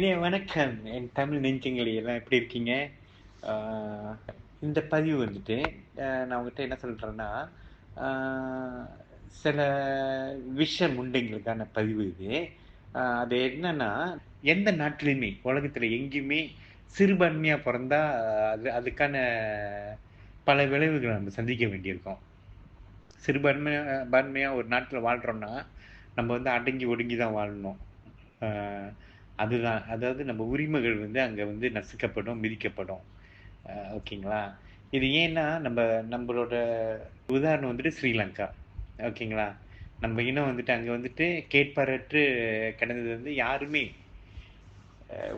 இனிய வணக்கம். என் தமிழ் நெஞ்சங்களை எல்லாம் எப்படி இருக்கீங்க? இந்த பதிவு வந்துட்டு நான் உங்ககிட்ட என்ன சொல்கிறேன்னா சில விஷ முண்டைங்களுக்கான பதிவு இது. அது என்னன்னா எந்த நாட்டிலையுமே உலகத்தில் எங்கேயுமே சிறுபான்மையாக பிறந்தா அது அதுக்கான பல விளைவுகளை நம்ம சந்திக்க வேண்டியிருக்கும். சிறுபான்மை பான்மையாக ஒரு நாட்டில் வாழ்கிறோன்னா நம்ம வந்து அடங்கி ஒடுங்கி தான் வாழணும் அதுதான். அதாவது நம்ம உரிமைகள் வந்து அங்கே வந்து நசுக்கப்படும் மிதிக்கப்படும். ஓகேங்களா? இது ஏன்னா நம்ம நம்மளோட உதாரணம் வந்துட்டு ஸ்ரீலங்கா. ஓகேங்களா? நம்ம இனம் வந்துட்டு அங்கே வந்துட்டு கேட்பாரற்று கிடந்தது வந்து யாருமே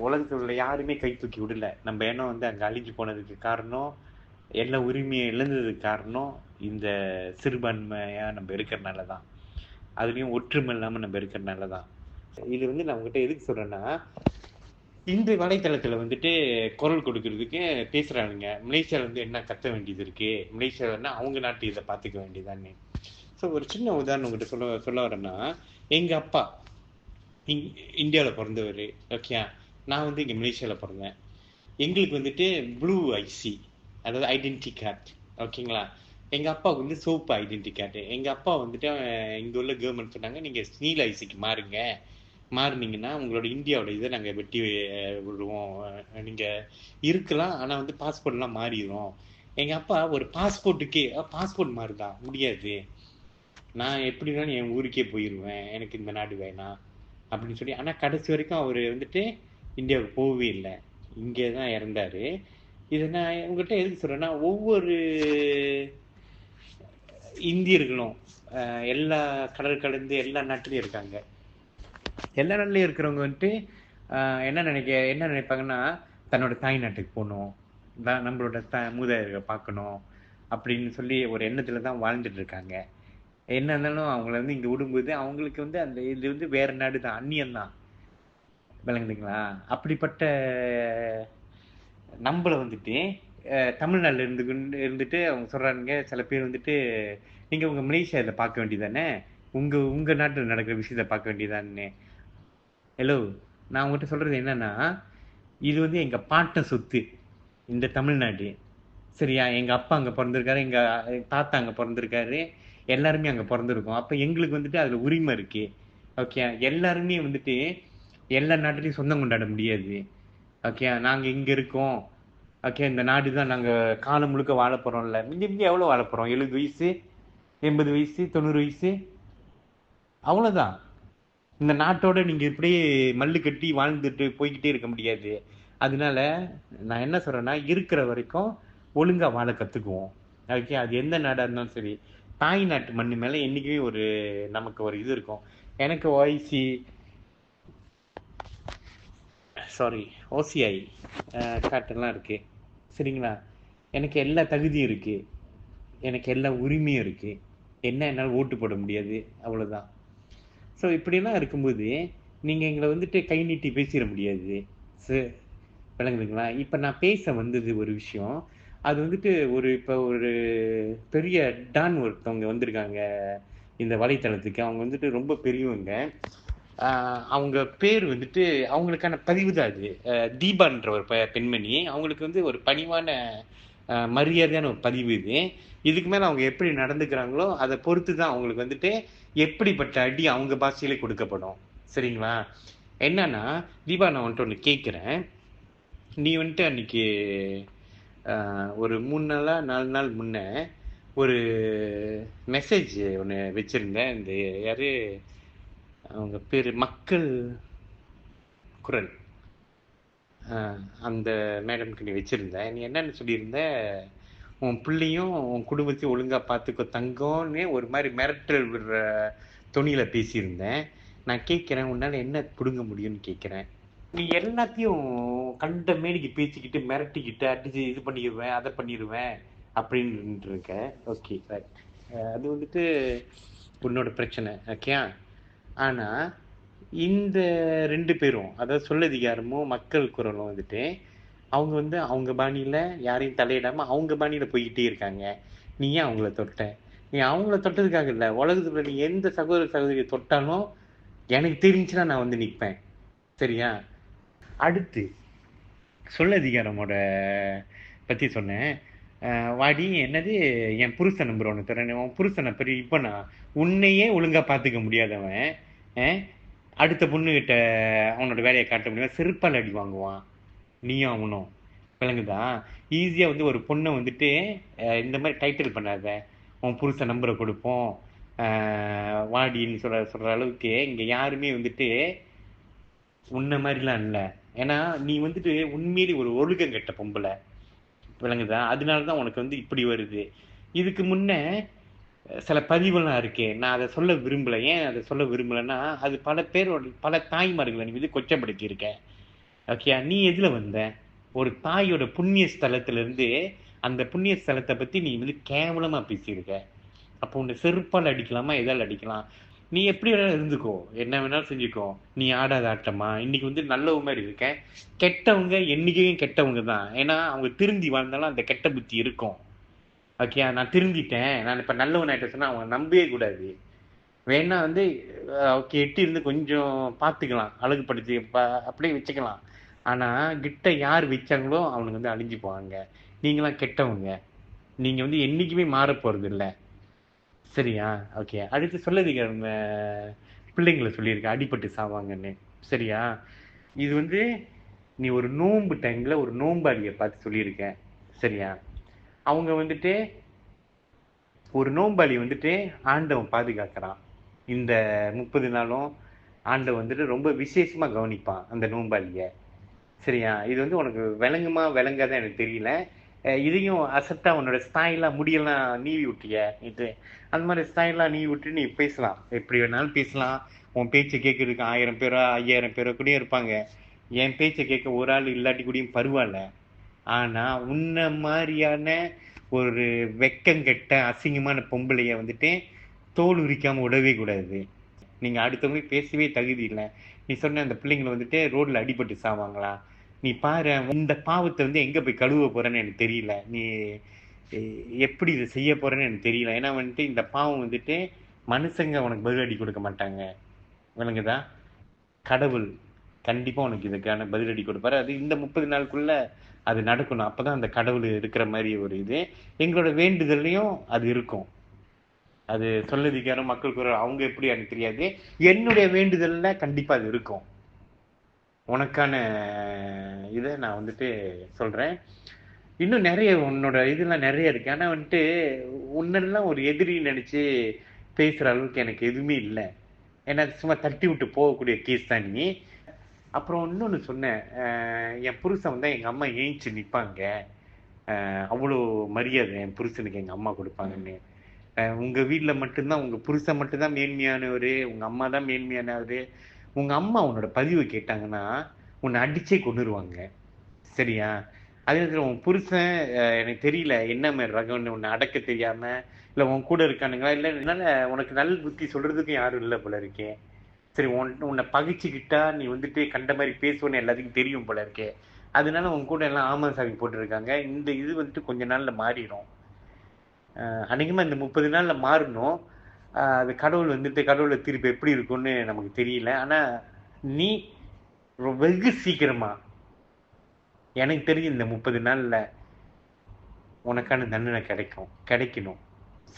உலகத்தில் உள்ள யாருமே கை தூக்கி விடல. நம்ம இனம் வந்து அங்கே அழிஞ்சு போனதுக்கு காரணம் எல்லா உரிமையை இழந்ததுக்கு காரணம் இந்த சிறுபான்மையாக நம்ம இருக்கிறனால தான் அதுலேயும் ஒற்றுமை இல்லாமல் நம்ம இருக்கிறனால தான் இது வந்து நான் உங்ககிட்ட எதுக்கு சொல்றேன்னா இந்த வலைத்தளத்துல வந்துட்டு குரல் கொடுக்கறதுக்கு பேசுறானுங்க. மலேசியால வந்து என்ன கத்த வேண்டியது இருக்கு? மலேசியாலன்னா அவங்க நாட்டு இதை பார்த்துக்க வேண்டியதானே? ஸோ ஒரு சின்ன உதாரணம் உங்ககிட்ட சொல்ல சொல்ல வரேன்னா எங்க அப்பா இங் இந்தியாவில் பிறந்தவர் ஓகே நான் வந்து இங்கே மலேசியாவில் பிறந்தேன். எங்களுக்கு வந்துட்டு ப்ளூ ஐசி அதாவது ஐடென்டி கார்டு ஓகேங்களா எங்க அப்பாவுக்கு வந்து சோப்பு ஐடென்டி கார்டு எங்க அப்பா வந்துட்டு இங்கே இங்க உள்ள கவர்மெண்ட் சொன்னாங்க நீங்க ஸ்னீல் ஐசிக்கு மாறுங்க. மாறினீங்கன்னா உங்களோட இந்தியாவோட இதை நாங்கள் வெட்டி விடுவோம். நீங்கள் இருக்கலாம் ஆனால் வந்து பாஸ்போர்ட்லாம் மாறிடும் எங்கள் அப்பா ஒரு பாஸ்போர்ட்டுக்கே பாஸ்போர்ட் மாறுதா? முடியாது. நான் எப்படினாலும் என் ஊருக்கே போயிடுவேன் எனக்கு இந்த நாடு வேணாம். அப்படின்னு சொல்லி ஆனால் கடைசி வரைக்கும் அவர் வந்துட்டு இந்தியாவுக்கு போகவே இல்லை. இங்கே தான் இறந்தாரு. இதை நான் உங்கள்கிட்ட எதுக்கு சொல்கிறேன்னா ஒவ்வொரு இந்தியர்களும் எல்லா கடல் கடந்து எல்லா நாட்டிலையும் இருக்காங்க. எல்லா நாட்டிலையும் இருக்கிறவங்க வந்துட்டு என்ன நினைக்க என்ன நினைப்பாங்கன்னா தன்னோட தாய் நாட்டுக்கு போகணும். தான் நம்மளோட த மூதாதையர்களை பார்க்கணும். அப்படின்னு சொல்லி ஒரு எண்ணத்தில் தான் வாழ்ந்துட்டு இருக்காங்க. என்ன இருந்தாலும் அவங்கள வந்து இங்க விடும்போது அவங்களுக்கு வந்து அந்த இது வந்து வேற நாடு தான் அந்நியம் தான். விளங்குதுங்களா? அப்படிப்பட்ட நம்மள வந்துட்டு அஹ், இருந்து இருந்துட்டு அவங்க சொல்றாங்க சில பேர் வந்துட்டு நீங்க உங்க மலேசியாவில் பார்க்க வேண்டியதானே உங்க உங்க நாட்டுல நடக்கிற விஷயத்தை பார்க்க வேண்டியதானே ஹலோ நான் உங்கள்கிட்ட சொல்கிறது என்னென்னா இது வந்து எங்கள் பாட்டை சொத்து இந்த தமிழ்நாடு. சரியா? எங்கள் அப்பா அங்கே பிறந்திருக்காரு எங்கள் தாத்தா அங்கே பிறந்திருக்காரு. எல்லாருமே அங்கே பிறந்திருக்கோம். அப்போ எங்களுக்கு வந்துட்டு அதில் உரிமை இருக்குது ஓகே எல்லாருமே வந்துட்டு எல்லா நாட்டிலையும் சொந்தம் கொண்டாட முடியாது. ஓகே நாங்கள் இங்கே இருக்கோம். ஓகே இந்த நாடு தான் நாங்கள் காலம் முழுக்க வாழ போகிறோம்ல மிஞ்சி மிஞ்சி எவ்வளோ வாழ போகிறோம் எழுபது வயசு எண்பது வயசு தொண்ணூறு வயசு? அவ்வளோதான் இந்த நாட்டோட நீங்க இப்படியே மல்லு கட்டி வாழ்ந்துட்டு போய்கிட்டே இருக்க முடியாது. அதனால நான் என்ன சொல்றேன்னா இருக்கிற வரைக்கும் ஒழுங்கா வாழ கத்துக்குவோம். ஓகே அது எந்த நாடா இருந்தாலும் சரி. தாய் நாட்டு மண்ணு மேல என்னைக்குமே ஒரு நமக்கு ஒரு இது இருக்கும். எனக்கு ஓஐசி சாரி ஓசிஐ கார்டெல்லாம் இருக்கு. சரிங்களா? எனக்கு எல்லா தகுதியும் இருக்கு. எனக்கு எல்லா உரிமையும் இருக்கு. என்ன என்னால் ஓட்டு போட முடியாது. அவ்வளோதான் ஸோ இப்படியெல்லாம் இருக்கும்போது நீங்கள் எங்களை வந்துட்டு கை நீட்டி பேசிட முடியாது. விளங்குதுங்களா? இப்போ நான் பேச வந்தது ஒரு விஷயம். அது வந்துட்டு ஒரு இப்போ ஒரு பெரிய டான் ஒருத்தவங்க வந்திருக்காங்க. இந்த வலைத்தளத்துக்கு. அவங்க வந்துட்டு ரொம்ப பெரியவங்க. அவங்க பேர் வந்துட்டு அவங்களுக்கான பதிவு தான் அது. தீபான்ற ஒரு பெ- பெண்மணி. அவங்களுக்கு வந்து ஒரு பணிவான மரியாதையான ஒரு பதிவு இது. இதுக்கு மேலே அவங்க எப்படி நடந்துக்கிறாங்களோ அதை பொறுத்து தான் அவங்களுக்கு வந்துட்டு எப்படிப்பட்ட அடி அவங்க பாஷையிலே கொடுக்கப்படும். சரிங்களா? என்னன்னா தீபா நான் வந்துட்டு ஒன்று கேட்குறேன் நீ வந்துட்டு அன்னைக்கு ஒரு மூணு நாளாக நாலு நாள் முன்ன ஒரு மெசேஜ் ஒன்று வச்சுருந்தேன். இந்த யார்? அவங்க பேர் மக்கள் குரல். அந்த மேடம்க்கு நீ வச்சுருந்த. நீ என்னென்னு சொல்லியிருந்த உன் பிள்ளையும் உன் குடும்பத்தையும் ஒழுங்காக பார்த்துக்கோ தங்கம்னு ஒரு மாதிரி மிரட்டல் விடுற துணியில் பேசியிருந்தேன். நான் கேட்குறேன் உன்னால் என்ன பிடுங்க முடியும்னு கேட்குறேன் நீ எல்லாத்தையும் கண்ட மேடிக்கு பேசிக்கிட்டு மிரட்டிக்கிட்டு அடிச்சு இது பண்ணிடுவேன் அதை பண்ணிடுவேன் அப்படின்னு இருக்க ஓகே ரைட் அது வந்துட்டு உன்னோட பிரச்சனை ஓகே ஆனா இந்த ரெண்டு பேரும் அதாவது சொல்லதிகாரமும் மக்கள் குரலும் வந்துட்டு அவங்க வந்து அவங்க பாணியில் யாரையும் தலையிடாமல் அவங்க பாணியில் போய்கிட்டே இருக்காங்க. நீ ஏன் அவங்கள தொட்ட? நீ அவங்கள தொட்டதுக்காக இல்லை. உலகத்துல நீ எந்த சகோதர சகோதரியை தொட்டாலும் எனக்கு தெரிஞ்சுன்னா நான் வந்து நிற்பேன். சரியா? அடுத்து சொல்ல அதிகாரமோட பற்றி சொன்னேன் வாடி என்னது? என் புருஷன் நம்பர் ஒன்று தரேன் உன் புருஷனை பெரிய இப்போ நான் உன்னையே ஒழுங்காக பார்த்துக்க முடியாதவன். அடுத்த பொண்ணுகிட்ட அவனோட வேலையை காட்ட முடியாது செருப்பால் அடி வாங்குவான். நீயும் அவனும். விளங்குதா? ஈஸியாக வந்து ஒரு பொண்ணை வந்துட்டு இந்த மாதிரி டைட்டில் பண்ணாத. உன் புருஷன் நம்பரை கொடுப்போம். வாடின்னு சொல்கிற சொல்கிற அளவுக்கு இங்கே யாருமே வந்துட்டு உன்ன மாதிரிலாம் இல்லை. ஏன்னா நீ வந்துட்டு உண்மையிலே ஒரு ஒழுக்கம் கெட்ட பொம்பளை. விளங்குதா? அதனால தான் உனக்கு வந்து இப்படி வருது. இதுக்கு முன்ன சில பதிவெல்லாம் இருக்கே நான் அதை சொல்ல விரும்பல. ஏன் அதை சொல்ல விரும்பலைன்னா அது பல பேரோட பல தாய்மார்களை நீ வந்து கொச்சப்படுத்தி இருக்க ஓகே நீ எதில் வந்த? ஒரு தாயோட புண்ணிய ஸ்தலத்திலிருந்து அந்த புண்ணிய ஸ்தலத்தை பற்றி நீ வந்து கேவலமாக பேசியிருக்க. அப்போ உன்னை செருப்பால் அடிக்கலாமா? எதால் அடிக்கலாம்? நீ எப்படி வேணாலும் இருந்துக்கோ. என்ன வேணாலும் செஞ்சுக்கோ. நீ ஆடாத ஆட்டமா? இன்னைக்கு வந்து நல்லவ மாதிரி இருக்கேன் கெட்டவங்க என்றைக்கையும் கெட்டவங்க தான். ஏன்னா அவங்க திருந்தி வாழ்ந்தாலும் அந்த கெட்ட புத்தி இருக்கும். ஓகே நான் திருந்திட்டேன். நான் இப்போ நல்லவன் ஆகிட்ட சொன்னால் அவங்க நம்பவே கூடாது. வேணா வந்து ஓகே எட்டி இருந்து கொஞ்சம் பார்த்துக்கலாம் அழகுப்படுத்தி ப- அப்படியே வச்சுக்கலாம். ஆனால் கிட்ட யார் வச்சாங்களோ அவனுக்கு வந்து அழிஞ்சு போவாங்க. நீங்களாம் கெட்டவங்க. நீங்கள் வந்து என்றைக்குமே மாற போகிறது இல்லை சரியா? ஓகே அடுத்து சொல்லதுங்க பிள்ளைங்களை சொல்லியிருக்கேன் அடிபட்டு சாவாங்கன்னு. சரியா? இது வந்து நீ ஒரு நோன்பு டைமில் ஒரு நோம்பாடியை பார்த்து சொல்லியிருக்கேன் சரியா? அவங்க வந்துட்டு ஒரு நோம்பாளி வந்துட்டு ஆண்டவன் பாதுகாக்கிறான். இந்த முப்பது நாளும் ஆண்டவன் வந்துட்டு ரொம்ப விசேஷமா கவனிப்பான் அந்த நோம்பாளிய சரியா? இது வந்து உனக்கு விளங்குமா விளங்காதான் எனக்கு தெரியல. இதையும் அசத்தா உன்னோட ஸ்டாயிலாக முடியெல்லாம் நீவி விட்டிய? இது அந்த மாதிரி ஸ்டைலா நீவி விட்டு நீ பேசலாம். எப்படி வேணாலும் பேசலாம். உன் பேச்சை கேட்கறதுக்கு ஆயிரம் பேரோ ஐயாயிரம் பேரோ கூட இருப்பாங்க. என் பேச்சை கேட்க ஒரு ஆள் இல்லாட்டி கூடயும் பரவாயில்ல ஆனால் உன்ன மாதிரியான ஒரு வெக்கங்கெட்ட அசிங்கமான பொம்பளையை வந்துட்டு தோல் உரிக்காமல் விடவே கூடாது. நீங்கள் அடுத்தவங்க பேசவே தகுதி இல்லை. நீ சொன்ன அந்த பிள்ளைங்களை வந்துட்டு ரோட்டில் அடிபட்டு சாவாங்களா? நீ பாரு இந்த பாவத்தை வந்து எங்கே போய் கழுவ போகிறேன்னு எனக்கு தெரியல. நீ எப்படி இதை செய்ய போகிறேன்னு எனக்கு தெரியல. ஏன்னா வந்துட்டு இந்த பாவம் வந்துட்டு மனுஷங்க உனக்கு பதிலடி கொடுக்க மாட்டாங்க. விளங்குதா? கடவுள் கண்டிப்பாக உனக்கு இதுக்கான பதிலடி கொடுப்பாரு. அது இந்த முப்பது நாளுக்குள்ளே அது நடக்கணும். அப்பதான் அந்த கடவுள் இருக்கிற மாதிரி ஒரு இது. எங்களோட வேண்டுதல்லையும் அது இருக்கும். அது சொல்லதிகாரம் மக்கள் குரல் அவங்க எப்படி எனக்கு தெரியாது. என்னுடைய வேண்டுதல்ல கண்டிப்பாக அது இருக்கும். உனக்கான இதை நான் வந்துட்டு சொல்கிறேன் இன்னும் நிறைய உன்னோட இதெல்லாம் நிறைய இருக்கு. ஆனால் வந்துட்டு உன்னெல்லாம் ஒரு எதிரி நினச்சி பேசுகிற அளவுக்கு எனக்கு எதுவுமே இல்லை. ஏன்னா அது சும்மா தட்டி விட்டு போகக்கூடிய கேஸ் தான் நீ. அப்புறம் இன்னொன்று சொன்னேன். என் புருஷன் வந்து எங்கள் அம்மா ஏஞ்சி நிற்பாங்க அவ்வளோ மரியாதை என் புருஷனுக்கு எங்கள் அம்மா கொடுப்பாங்கன்னு. உங்கள் வீட்டில் மட்டும்தான் உங்கள் புருஷன் மட்டும்தான் மேன்மையானவர் உங்கள் அம்மா தான் மேன்மையானவர். உங்கள் அம்மா உன்னோட பதிவு கேட்டாங்கன்னா உன்னை அடிச்சே கொண்டுருவாங்க சரியா? அதே நேரத்தில் உன் புருஷன் எனக்கு தெரியல என்ன மாதிரி ரகம்னு உன்னை அடக்க தெரியாமல் இல்லை உன் கூட இருக்கானுங்களா? இல்லை என்னால் உனக்கு நல்ல புத்தி சொல்கிறதுக்கும் யாரும் இல்லை போல இருக்கேன் சரி உன் உன்னை பகிச்சுக்கிட்டா நீ வந்துட்டு கண்ட மாதிரி பேசுவேன்னு எல்லாத்துக்கும் தெரியும் போல இருக்கே. அதனால உன் கூட எல்லாம் ஆமா சாமி போட்டிருக்காங்க. இந்த இது வந்துட்டு கொஞ்ச நாள்ல மாறிடும் அஹ் அநேகமா இந்த முப்பது நாள்ல மாறணும். அது கடவுள் வந்துட்டு கடவுளை திருப்பி எப்படி இருக்கும்னு நமக்கு தெரியல. ஆனா நீ வெகு சீக்கிரமா எனக்கு தெரிஞ்சு இந்த முப்பது நாள்ல உனக்கான தண்டனை கிடைக்கும் கிடைக்கணும்.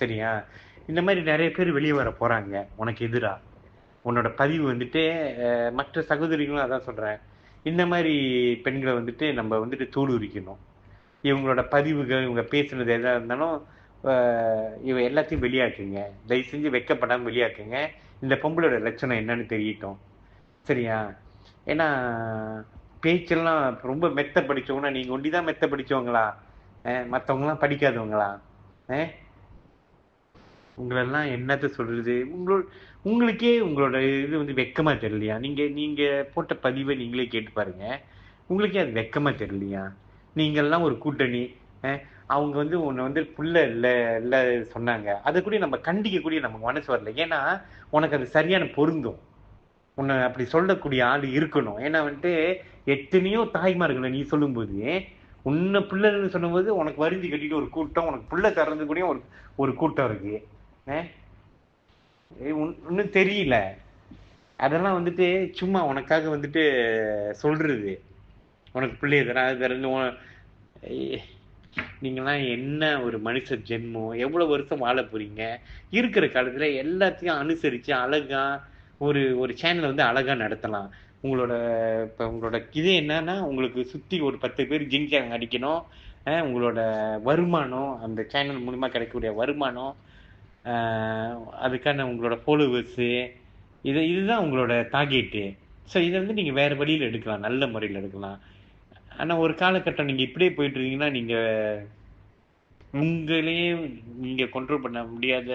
சரியா? இந்த மாதிரி நிறைய பேர் வெளியே வர போறாங்க உனக்கு எதிராக உன்னோட பதிவு வந்துட்டு மற்ற சகோதரிகளும் அதான் சொல்கிறேன் இந்த மாதிரி பெண்களை வந்துட்டு நம்ம வந்துட்டு தூள் உரிக்கணும் இவங்களோட பதிவுகள் இவங்க பேசுனது எதாக இருந்தாலும் இவ எல்லாத்தையும் வெளியாக்குங்க. தயவு செஞ்சு வைக்கப்படாமல் வெளியாக்குங்க. இந்த பொம்பளோட லட்சணம் என்னன்னு தெரியட்டும். சரியா? ஏன்னா பேச்செல்லாம் ரொம்ப மெத்த நீங்கள் கொண்டே தான் மெத்த படித்தவங்களா மற்றவங்களாம் படிக்காதவங்களா? அஹ்? உங்களெல்லாம் என்னத்த சொல்றது? உங்களோட உங்களுக்கே உங்களோட இது வந்து வெக்கமா தெரியலையா? நீங்க நீங்க போட்ட பதிவை நீங்களே கேட்டு பாருங்க. உங்களுக்கே அது வெக்கமா தெரியலையா? நீங்கெல்லாம் ஒரு கூட்டணி அவங்க வந்து உன்னை வந்து புள்ள இல்லை இல்லை சொன்னாங்க. அதை கூட நம்ம கண்டிக்க கூடிய நமக்கு மனசு வரல. ஏன்னா உனக்கு அது சரியான பொருந்தும். உன்னை அப்படி சொல்லக்கூடிய ஆள் இருக்கணும். ஏன்னா வந்துட்டு எத்தனையோ தாய்மார்களை நீ சொல்லும்போது உன்னை பிள்ளைன்னு சொல்லும்போது உனக்கு வருந்தி கட்டிட்டு ஒரு கூட்டம் உனக்கு பிள்ளை கறந்து கூடயும் ஒரு ஒரு கூட்டம் இருக்கு. ஒன்றும் உன்- தெரியல. அதெல்லாம் வந்துட்டு சும்மா உனக்காக வந்துட்டு சொல்றது. உனக்கு பிள்ளை தரேன் அது நீங்களாம் என்ன ஒரு மனுஷ ஜென்மம் எவ்வளோ வருஷம் வாழ போறீங்க? இருக்கிற காலத்தில் எல்லாத்தையும் அனுசரித்து அழகா ஒரு ஒரு சேனலை வந்து அழகாக நடத்தலாம். உங்களோட இப்போ உங்களோட இது என்னன்னா உங்களுக்கு சுற்றி ஒரு பத்து பேர் ஜிங்ஜாங் அடிக்கணும். உங்களோட வருமானம் அந்த சேனல் மூலிமா கிடைக்கக்கூடிய வருமானம் அதுக்கான உங்களோட ஃபாலோவர்ஸு இது இதுதான் உங்களோட டார்கெட்டு ஸோ இதை வந்து நீங்கள் வேறு வழியில் எடுக்கலாம் நல்ல முறையில் எடுக்கலாம். ஆனால் ஒரு காலகட்டம் நீங்கள் இப்படியே போயிட்டு இருக்கீங்கன்னா நீங்கள் உங்களையே நீங்கள் கண்ட்ரோல் பண்ண முடியாத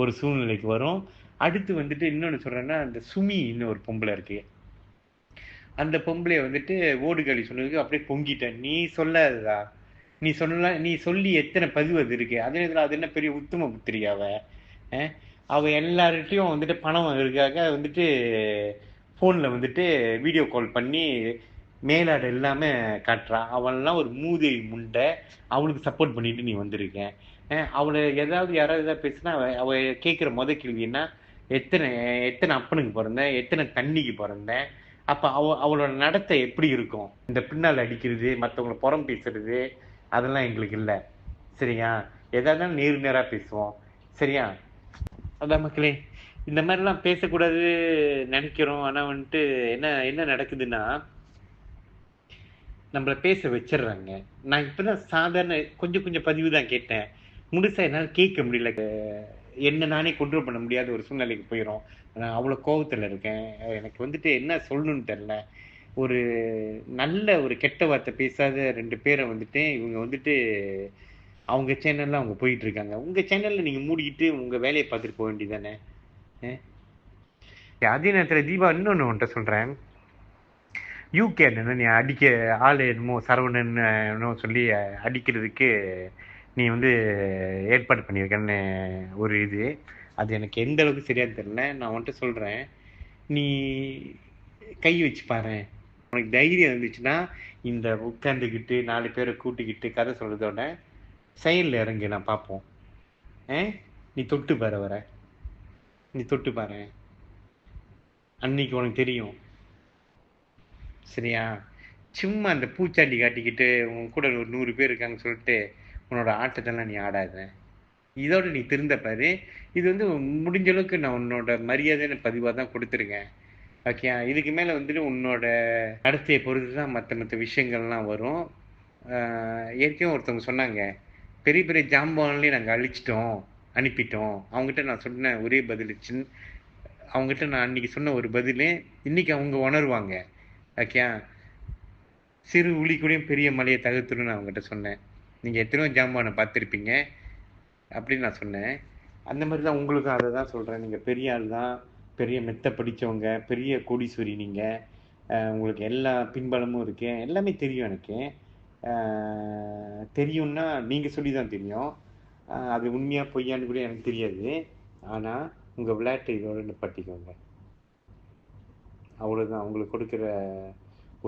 ஒரு சூழ்நிலைக்கு வரும். அடுத்து வந்துட்டு இன்னொன்று சொல்கிறேன்னா அந்த சுமி இன்னும் ஒரு பொம்பளை இருக்கு. அந்த பொம்பளைய வந்துட்டு ஓடுகாலி சொன்னதுக்கு அப்படியே பொங்கிட்டேன். நீ சொல்லாததா நீ சொல்ல நீ சொல்லி எத்தனை பதிவு அது இருக்கு? அதே நேரத்தில் அது என்ன பெரிய உத்தம புத்திரியாவ அஹ் அவ எல்லார்கிட்டையும் வந்துட்டு பணம் வாங்குறதுக்காக வந்துட்டு ஃபோனில் வந்துட்டு வீடியோ கால் பண்ணி மேலாடை எல்லாமே காட்டுறான் அவன்லாம் ஒரு மூதேவி முண்டை. அவளுக்கு சப்போர்ட் பண்ணிட்டு நீ வந்திருக்க. அவளை ஏதாவது யாராவது ஏதாவது பேசுனா அவ அவள் கேட்குற முத கேள்வின்னா எத்தனை எத்தனை அப்பனுக்கு பிறந்தேன் எத்தனை தண்ணிக்கு பிறந்தேன் அப்போ அவ அவளோட நடத்தை எப்படி இருக்கும்? இந்த பின்னால் அடிக்கிறது மற்றவங்களை புறம் பேசுறது அதெல்லாம் எங்களுக்கு இல்லை. சரியா? எதாவது நீர் நேராக பேசுவோம். சரியா? அதான் மக்களே இந்த மாதிரிலாம் பேசக்கூடாது நினைக்கிறோம். ஆனால் வந்துட்டு என்ன என்ன நடக்குதுன்னா நம்மளை பேச வச்சிடுறாங்க. நான் இப்பதான் சாதாரண கொஞ்சம் கொஞ்சம் பதிவு தான் கேட்டேன். முழுசாக என்னால் கேட்க முடியல. என்ன நானே கண்ட்ரோல் பண்ண முடியாத ஒரு சூழ்நிலைக்கு போயிடும் நான் அவ்வளோ கோபத்தில் இருக்கேன். எனக்கு வந்துட்டு என்ன சொல்லணும்னு தெரில ஒரு நல்ல ஒரு கெட்ட வார்த்தை பேசாத ரெண்டு பேரை வந்துட்டு இவங்க வந்துட்டு அவங்க சேனல்ல அவங்க போயிட்டு இருக்காங்க உங்க சேனல்ல நீங்க மூடிக்கிட்டு உங்க வேலையை பார்த்துட்டு போக வேண்டியதானே அதே நேரத்தில் தீபா இன்னொன்று உன்ட்ட சொல்றேன். யூகே என்ன நீ அடிக்க ஆள் என்னமோ சரவணன் சொல்லி அடிக்கிறதுக்கு நீ வந்து ஏற்பாடு பண்ணியிருக்கன்னு ஒரு இது. அது எனக்கு எந்த அளவுக்கு சரியா தெரியல. நான் வந்துட்டு சொல்றேன். நீ கை வச்சு பாரு உனக்கு தைரியம் இருந்துச்சுன்னா இந்த உட்காந்துக்கிட்டு நாலு பேரை கூட்டிக்கிட்டு கதை சொல்கிறதோட செயலில் இறங்கி நான் பார்ப்போம். ஆ நீ தொட்டு பாரு வர நீ தொட்டு பாரு. அன்னைக்கு உனக்கு தெரியும். சரியா? சும்மா அந்த பூச்சாண்டி காட்டிக்கிட்டு உன் கூட ஒரு நூறு பேர் இருக்காங்கன்னு சொல்லிட்டு உன்னோட ஆட்டத்தெல்லாம் நீ ஆடாத. இதோட நீ திருந்த பாரு. இது வந்து முடிஞ்ச அளவுக்கு நான் உன்னோட மரியாதையான பதிவாக தான் கொடுத்துருக்கேன். ஓகே இதுக்கு மேலே வந்துட்டு உன்னோட நடத்தையை பொறுத்து தான் மற்ற மற்ற விஷயங்கள்லாம் வரும். ஏற்கனவே ஒருத்தவங்க சொன்னாங்க பெரிய பெரிய ஜாம்பான்லேயே நாங்கள் அழிச்சிட்டோம் அனுப்பிட்டோம். அவங்ககிட்ட நான் சொன்ன ஒரே பதிலிச்சுன்னு அவங்ககிட்ட நான் அன்னைக்கு சொன்ன ஒரு பதில் இன்னைக்கு அவங்க உணர்வாங்க. ஓகே சிறு உளி கூடயும் பெரிய மலையை தகர்த்துடும் நான் அவங்ககிட்ட சொன்னேன். நீங்கள் எத்தனையோ ஜாம்பானை பார்த்துருப்பீங்க அப்படின்னு நான் சொன்னேன். அந்த மாதிரி தான் உங்களுக்கும் அதை தான் சொல்கிறேன் நீங்கள் பெரிய ஆள் தான் பெரிய மெத்த படித்தவங்க பெரிய கோடீஸ்வரி நீங்கள் உங்களுக்கு எல்லா பின்பலமும் இருக்கு. எல்லாமே தெரியும் எனக்கு. தெரியும்னா நீங்கள் சொல்லி தான் தெரியும் அது உண்மையாக பொய்யான்னு கூட எனக்கு தெரியாது. ஆனால் உங்கள் விளையாட்டை இதோட நிப்பாட்டிக்கோங்க. அவ்வளோதான் உங்களுக்கு கொடுக்குற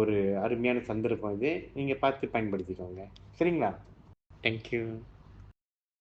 ஒரு அருமையான சந்தர்ப்பம் இது. நீங்கள் பார்த்து பயன்படுத்திக்கோங்க. சரிங்களா? தேங்க்யூ